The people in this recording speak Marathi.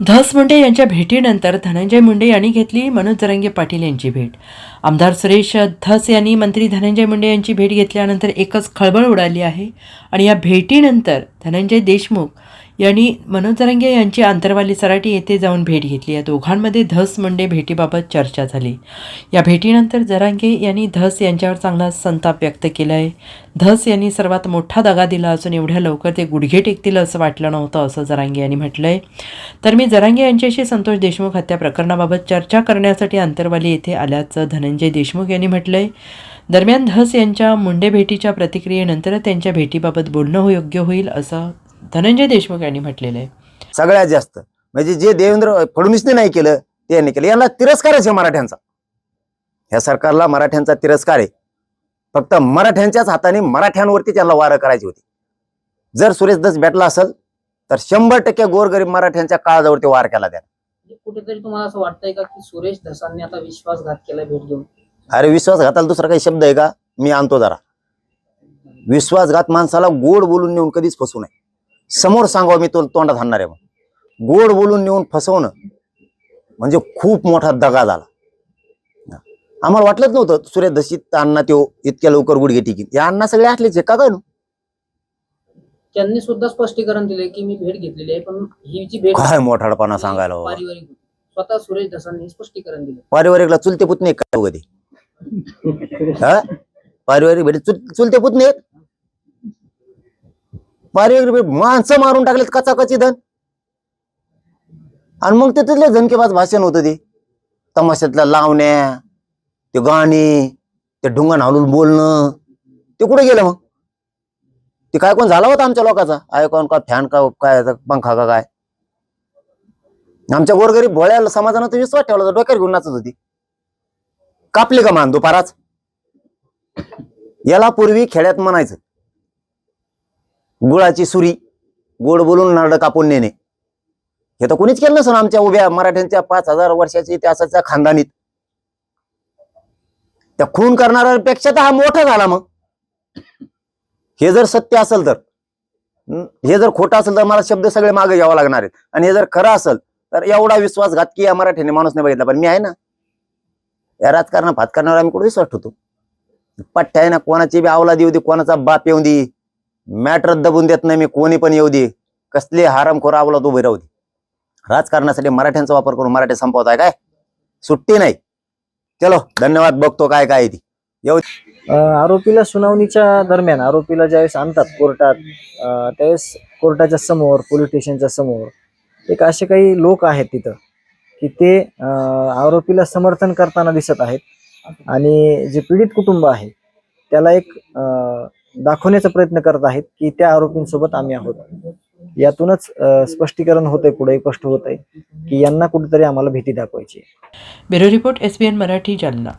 धस मुंडे यांच्या भेटीनंतर धनंजय मुंडे यांनी घेतली मनोज जरंगे पाटील यांची भेट. आमदार सुरेश धस यांनी मंत्री धनंजय मुंडे यांची भेट घेतल्यानंतर एकच खळबळ उडाली आहे आणि या भेटीनंतर धनंजय देशमुख यांनी मनोज जरांगे यांची आंतरवाली सराटी येथे जाऊन भेट घेतली. या दोघांमध्ये धस मुंडे भेटीबाबत चर्चा झाली. या भेटीनंतर जरांगे यांनी धस यांच्यावर चांगला संताप व्यक्त केला आहे धस यांनी सर्वात मोठा दगा दिला असून एवढ्या लवकर ते गुडघे टेकतील असं वाटलं नव्हतं असं जरांगे यांनी म्हटलं आहे तर मी जरांगे यांच्याशी संतोष देशमुख हत्या प्रकरणाबाबत चर्चा करण्यासाठी अंतरवाली येथे आल्याचं धनंजय देशमुख यांनी म्हटलं आहे दरम्यान धस यांच्या मुंडे भेटीच्या प्रतिक्रियेनंतर त्यांच्या भेटीबाबत बोलणं हो योग्य होईल असं धनंजय देशमुख यांनी म्हटलेलं आहे. सगळ्यात जास्त. म्हणजे जे देवेंद्र फडणवीसने नाही केलं ते यांनी केलं. यांना तिरस्कारच आहे मराठ्यांचा. ह्या सरकारला मराठ्यांचा तिरस्कार आहे. फक्त मराठ्यांच्याच हाताने मराठ्यांवरती त्यांना वारं करायची होती. जर सुरेश दस भेटला असेल तर शंभर टक्के गोरगरीब मराठ्यांच्या काळजावरती वार केला त्याने म्हणजे कुठेतरी तुम्हाला असं वाटतंय का की सुरेश धसांनी आता विश्वासघात केलाय भेट घेऊन? अरे विश्वासघाताला दुसरा काही शब्द आहे का? मी आणतो जरा. विश्वासघात माणसाला गोड बोलून नेऊन कधीच फसवू नये. समोर सांगावं मी तो तोंडात हाणणार आहे मग गोड बोलून नेऊन फसवणं म्हणजे खूप मोठा दगा झाला. आम्हाला वाटलंच नव्हतं सुरेश दशीत अण्णा त्यो इतक्या लवकर गुडघे टिकीन. या अण्णा सगळे असलेच आहे का काय त्यांनी सुद्धा स्पष्टीकरण दिले की मी भेट घेतलेली आहे पण ही जी भेट काय मोठाडपणा सांगायला. पारिवारिक. स्वतः सुरेश धसांनी स्पष्टीकरण दिले पारिवारिकला चुलते पुतणे काय कधी हा? पारिवारिक भेट चुल- चुलते पुतणे? पारिवारिक माणसं मारून टाकलेत कचाकची धन. आणि मग ते तिथले झनकेबाज भाषण होतं ते. तमाशातल्या लावण्या ते गाणी ते ढुंगण हालून बोलणं. ते कुठे गेलं मग? ते काय कोण झाला होता आमच्या लोकांचा? आय कोण का फॅन का काय पंखा का काय? आमच्या गोरगरीब भोळ्या समाजानं तर विश्वास ठेवला होता डोक्यावर घेऊन नाचत होती. कापली का मान दुपाराच? याला पूर्वी खेड्यात म्हणायचं गुळाची सुरी गोड बोलून नारळ कापून नेणे. हे तर कोणीच केलं नसेल आमच्या उभ्या मराठ्यांच्या पाच हजार वर्षाच्या इतिहासाच्या खानदानीत. त्या खून करणाऱ्यापेक्षा तर हा मोठा झाला मग. हे जर सत्य असेल तर हे? जर खोटं असेल तर मला शब्द सगळे मागे घ्यावं लागणार आहेत. आणि हे जर खरं असेल तर एवढा विश्वासघात की या मराठीने माणूस नाही बघितला. पण मी आहे ना. या राजकारणात भात करणारा आम्ही कुठे विश्वास ठेवतो? पठ्ठ्या आहे ना कोणाची बी आवला देऊ दे कोणाचा बाप येऊ दे. मॅटर दबून देत नाही मी कोणी पण येऊ दे. कसले हारामखोर आवला तो उभे राहू दे. राजकारणासाठी मराठ्यांचा वापर करून मराठी संपवत आहे काय? सुट्टी नाही. चलो धन्यवाद बघतो काय काय ती. येऊ आरोपीला सुनावणीच्या दरम्यान आरोपीला ज्यावेळेस आणतात कोर्टात त्यावेळेस कोर्टाच्या समोर पोलीस स्टेशनच्या समोर एक असे काही लोक आहेत तिथं की ते आरोपीला समर्थन करताना दिसत आहेत. आणि जे पीडित कुटुंब आहे त्याला एक अ, दाखवण्याचा प्रयत्न करत आहेत की त्या आरोपींसोबत आम्ही आहोत. यातूनच स्पष्टीकरण होतंय पुढे स्पष्ट होतंय की यांना कुठेतरी आम्हाला भीती दाखवायची bureau report S N Marathi Jalna.